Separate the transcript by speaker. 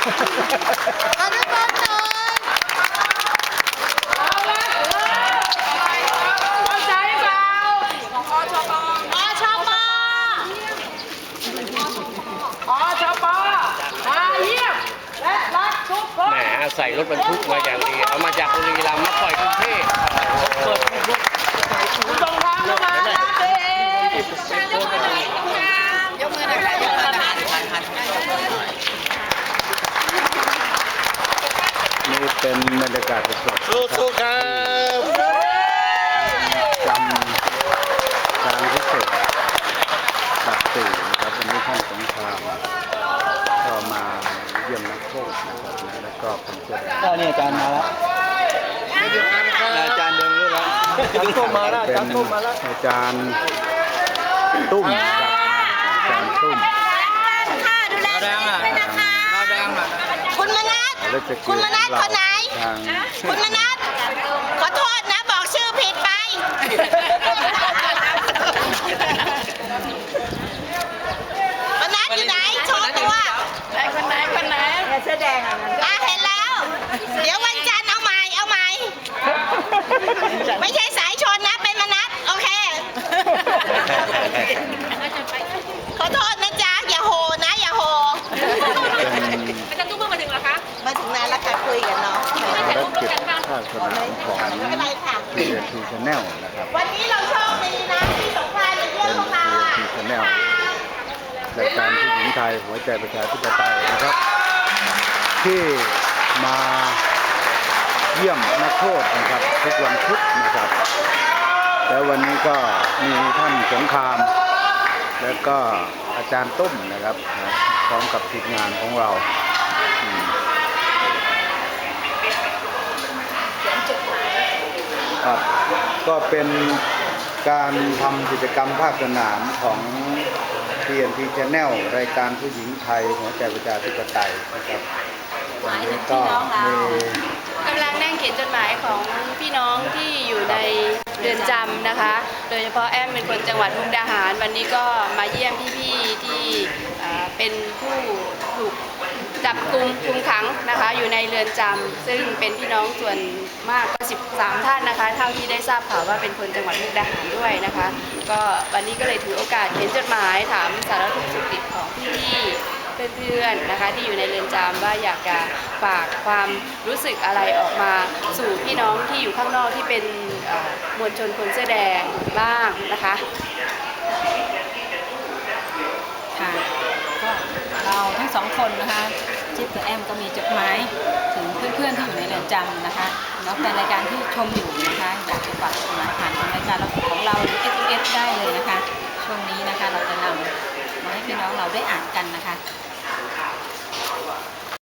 Speaker 1: อนุโมทนา
Speaker 2: เข้าใจเปล่
Speaker 1: อชป
Speaker 2: อชปและรักทุกคน
Speaker 3: แหมอาศัยรถบรรทุกมาอย่างดี เอามาจากบุรีรัมย์มาปล่อยกรุงเทพเปิดบุก
Speaker 2: ตรงทางเข้ามานะเอ๊ะ
Speaker 1: ยกมือหน่อยค่ะยกมือหน่อยค่ะ
Speaker 4: นี่เป็นบรรยากาศสดๆ
Speaker 3: สู้ๆครับ
Speaker 4: จำการพิเศษตัดสี่นะครับวันนี้ท่านสงครามก็มาเยี่ยมนักโทษนะครับนะ แล้วก็เป็นเจ้าหน้า
Speaker 5: ก็นี่อาจารย์มาแล้วอาจารย์เดินรู้แล้วอาจารย์ตุ้มมาแล้วอา
Speaker 4: เป็
Speaker 5: จาร
Speaker 4: น
Speaker 5: ย์ตุ้มมาแล้ว
Speaker 4: อาจารย์ตุ้มนะครับอาจารย์ตุ้ม
Speaker 1: ค่ะดูแลด้วยนะคะ
Speaker 5: เราแดงอะ
Speaker 1: คุณมนัส
Speaker 4: และจะ
Speaker 1: คุณมนัสคนไหน
Speaker 4: ทาง
Speaker 1: คุณมนัสขอโทษนะบอกชื่อผิดไปมนัสอยู่ไหนโชว์ตัวไหนคนไหนคนไหนเสื้อแดงอะเห็นแล้ว เดี๋ยววันจันทร์เอาใหม่เอาใหม่ ไม่ใช่สายชนนะ เป็นมนัสโอเค ขอโทษนะจ๊ะ อย่าโหนะอย่าโห
Speaker 4: เป็น
Speaker 2: อาจารย์ตุ้มเพิ่งมาถึงเหรอคะ
Speaker 1: มาถึงนานแล้วค่ะคุยกับน้อง
Speaker 4: ภารกิจภาค สนามของ
Speaker 1: ไม่เป็นไรค่ะ
Speaker 4: ทีเอทีชาแนลนะครับ
Speaker 1: วันนี้เราโชคดีนะที่สงกรานต์มาเยี่ย
Speaker 4: เป็
Speaker 1: ม
Speaker 4: น
Speaker 1: พวกเรา
Speaker 4: ทีเอทีชาแนลรายการผู้หญิงไทยหัวใจประชาธิปไตยนะครับ ที่มาเยี่ยมนักโทษนะครับทุกวันพุธนะครับ แล้ววันนี้ก็มีท่านสงคราม แล้วก็อาจารย์ตุ้มนะครับพร้อมกับทีมงานของเราอืมครับ ก็เป็นการทำกิจกรรมภาคสนามของ TNT Channel รายการผู้หญิงไทยหัวใจประชาธิปไตยนะครับวันนี้ก็มี
Speaker 6: กำลังนั่งเขียนจดหมายของพี่น้องที่อยู่ในเรือนจำนะคะ โดยเฉพาะแอมเป็นคนจังหวัดมุกดาหาร วันนี้ก็มาเยี่ยมพี่ๆที่เป็นผู้ถูกจับกลุ่มคุมขังนะคะ อยู่ในเรือนจำซึ่งเป็นพี่น้องส่วนมากก็13 ท่านนะคะ เท่าที่ได้ทราบข่าวว่าเป็นคนจังหวัดมุกดาหารด้วยนะคะ ก็วันนี้ก็เลยถือโอกาสเขียนจดหมายถามสารทุกข์สุขดิบของพี่ๆ เพื่อนๆนะคะ ที่อยู่ในเรือนจำว่าอยากจะฝากความรู้สึกอะไรออกมาสู่พี่น้องที่อยู่ข้างนอกที่เป็นมวลชนคนเสื้อแดงบ้างนะคะ
Speaker 7: ค่ะก็เราทั้งสองคนนะคะจิ๊บกับแอมก็มีจดหมายถึงเพื่อนๆที่อยู่ในเรือนจำนะคะแล้วแต่รายการที่ชมอยู่นะคะอยากจะฝากจดหมายผ่านทางรายการเราของเราหรือ s อ s ได้เลยนะคะ ช่วงนี้นะคะเราจะนำมาให้พี่น้องเราได้อ่านกันนะคะ